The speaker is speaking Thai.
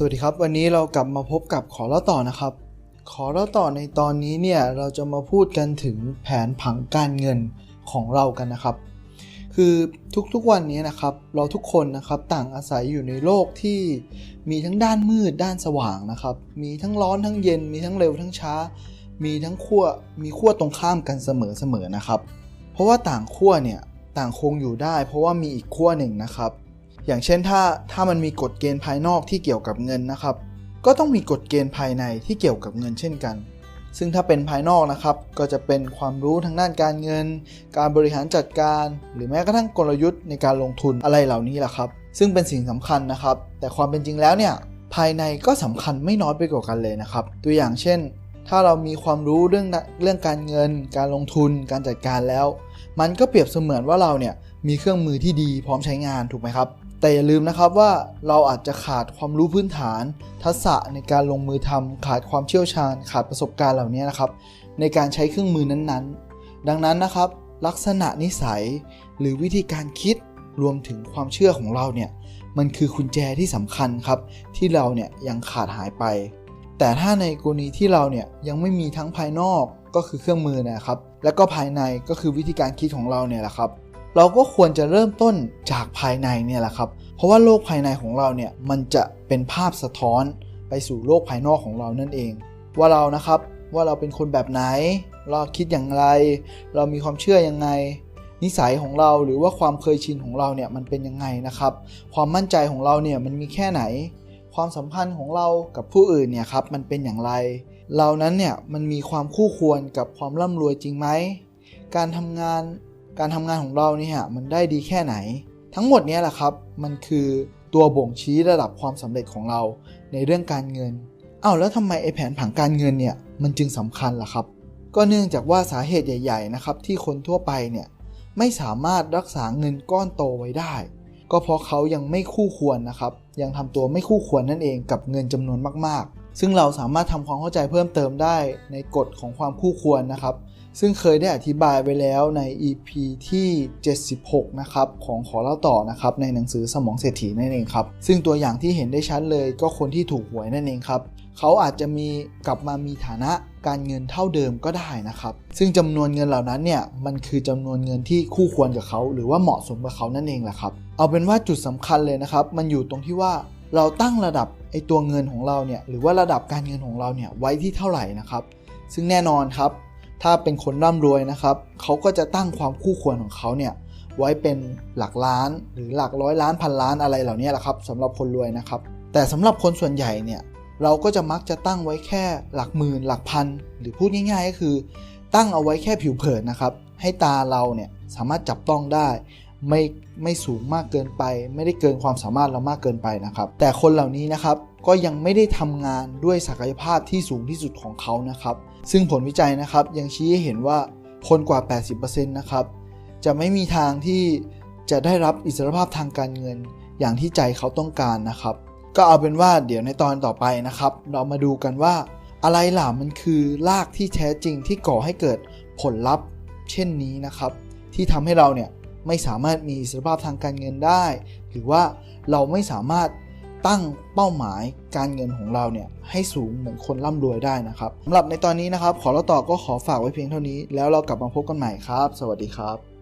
สวัสดีครับ วันนี้เรากลับมาพบกับขอเล่าต่อนะครับ ขอเล่าต่อในตอนนี้เนี่ยเราจะมาพูดกันถึงแผนผังการเงินของเรากันนะครับ คือทุกๆวันนี้นะครับ เราทุกคนนะครับต่างอาศัยอยู่ในโลกที่มีทั้งด้านมืดด้านสว่างนะครับ มีทั้งร้อนทั้งเย็น มีทั้งเร็วทั้งช้า มีทั้งขั้วมีขั้วตรงข้ามกันเสมอๆนะครับ เพราะว่าต่างขั้วเนี่ยต่างคงอยู่ได้ เพราะว่ามีอีกขั้วหนึ่งนะครับ อย่างเช่นถ้าถ้ามันมีกฎเกณฑ์ภายนอกที่เกี่ยวกับเงินนะครับ ก็ต้องมีกฎเกณฑ์ภายในที่เกี่ยวกับเงินเช่นกัน ซึ่งถ้าเป็นภายนอกนะครับ ก็จะเป็นความรู้ทางด้านการเงิน การบริหารจัดการ หรือแม้กระทั่งกลยุทธ์ในการลงทุนอะไรเหล่านี้แหละครับ ซึ่งเป็นสิ่งสำคัญนะครับ แต่ความเป็นจริงแล้วเนี่ยภายในก็สำคัญไม่น้อยไปกว่ากันเลยนะครับ ตัวอย่างเช่น ถ้าเรามีความรู้เรื่องเรื่องการเงิน การลงทุน การจัดการแล้ว มันก็เปรียบเสมือนว่าเราเนี่ยมีเครื่องมือที่ดีพร้อมใช้งานถูกไหมครับ แต่อย่าลืมนะครับว่าเราอาจจะขาดความรู้พื้นฐาน ทักษะในการลงมือทำขาดความเชี่ยวชาญ ขาดประสบการณ์เหล่านี้นะครับ ในการใช้เครื่องมือนั้นๆ ดังนั้นนะครับ ลักษณะนิสัย หรือวิธีการคิดรวมถึงความเชื่อของเราเนี่ยมันคือกุญแจที่สำคัญครับ ที่เราเนี่ยยังขาดหายไป แต่ถ้าในกรณีที่เราเนี่ยยังไม่มีทั้งภายนอกก็คือเครื่องมือนะครับ และก็ภายในก็คือวิธีการคิดของเราเนี่ยแหละครับ เราก็ควรจะเริ่มต้นจากภายในเนี่ยแหละครับ เพราะว่าโลกภายในของเราเนี่ยมันจะเป็นภาพสะท้อนไปสู่โลกภายนอกของเรานั่นเอง ว่าเรานะครับว่าเราเป็นคนแบบไหน เราคิดอย่างไร เรามีความเชื่อยังไง นิสัยของเราหรือว่าความเคยชินของเราเนี่ยมันเป็นยังไงนะครับ ความมั่นใจของเราเนี่ยมันมีแค่ไหน ความสัมพันธ์ของเรากับผู้อื่นเนี่ยครับมันเป็นอย่างไร เรานั้นเนี่ยมันมีความคู่ควรกับความร่ำรวยจริงไหมการทำงาน การทำงานของเราเนี่ยมันได้ดีแค่ไหน ทั้งหมดนี้แหละครับ มันคือตัวบ่งชี้ระดับความสำเร็จของเราในเรื่องการเงินอ้าวแล้วทำไมไอ้แผนผังการเงินเนี่ยมันจึงสำคัญล่ะครับ ก็เนื่องจากว่าสาเหตุใหญ่ ๆ นะครับ ที่คนทั่วไปเนี่ยไม่สามารถรักษาเงินก้อนโตไว้ได้ ก็เพราะเขายังไม่คู่ควรนะครับ ยังทำตัวไม่คู่ควรนั่นเองกับเงินจำนวนมาก ซึ่งเราสามารถทำความเข้าใจเพิ่มเติมได้ในกฎของความคู่ควรนะครับ ซึ่งเคยได้อธิบายไว้แล้วใน EP ที่ 76 นะครับของขอเล่าต่อนะครับในหนังสือสมองเศรษฐีนั่นเองครับ ซึ่งตัวอย่างที่เห็นได้ชัดเลยก็คนที่ถูกหวยนั่นเองครับเขาอาจจะมีกลับมามีฐานะการเงินเท่าเดิมก็ได้นะครับ ซึ่งจำนวนเงินเหล่านั้นเนี่ยมันคือจำนวนเงินที่คู่ควรกับเขา หรือว่าเหมาะสมกับเขานั่นเองแหละครับ เอาเป็นว่าจุดสำคัญเลยนะครับ มันอยู่ตรงที่ว่า เราตั้งระดับไอตัวเงินของเราเนี่ยหรือว่าระดับการเงินของเราเนี่ยไว้ที่เท่าไหร่นะครับ ซึ่งแน่นอนครับ ถ้าเป็นคนร่ำรวยนะครับเขาก็จะตั้งความคู่ควรของเขาเนี่ยไว้เป็นหลักล้านหรือหลักร้อยล้านพันล้านอะไรเหล่านี้แหละครับสำหรับคนรวยนะครับ แต่สำหรับคนส่วนใหญ่เนี่ยเราก็จะมักจะตั้งไว้แค่หลักหมื่นหลักพันหรือพูดง่ายๆก็คือ ตั้งเอาไว้แค่ผิวเผินนะครับ ให้ตาเราเนี่ยสามารถจับต้องได้ ไม่ไม่สูงมากเกินไป ไม่ได้เกินความสามารถเรามากเกินไปนะครับ แต่คนเหล่านี้นะครับก็ยังไม่ได้ทำงานด้วยศักยภาพที่สูงที่สุดของเขานะครับ ซึ่งผลวิจัยนะครับยังชี้ให้เห็นว่าคนกว่า 80%นะครับจะไม่มีทางที่จะได้รับอิสรภาพทางการเงิน อย่างที่ใจเขาต้องการนะครับ ก็เอาเป็นว่าเดี๋ยวในตอนต่อไปนะครับ เรามาดูกันว่า อะไรล่ะมันคือรากที่แท้จริงที่ก่อให้เกิดผลลัพธ์ เช่นนี้นะครับ ที่ทำให้เราเนี่ย ไม่สามารถมีอิสรภาพทางการเงินได้ หรือว่าเราไม่สามารถตั้งเป้าหมายการเงินของเราเนี่ยให้สูงเหมือนคนร่ำรวยได้นะครับสำหรับในตอนนี้นะครับ ขอเราต่อก็ขอฝากไว้เพียงเท่านี้ แล้วเรากลับมาพบกันใหม่ครับ สวัสดีครับ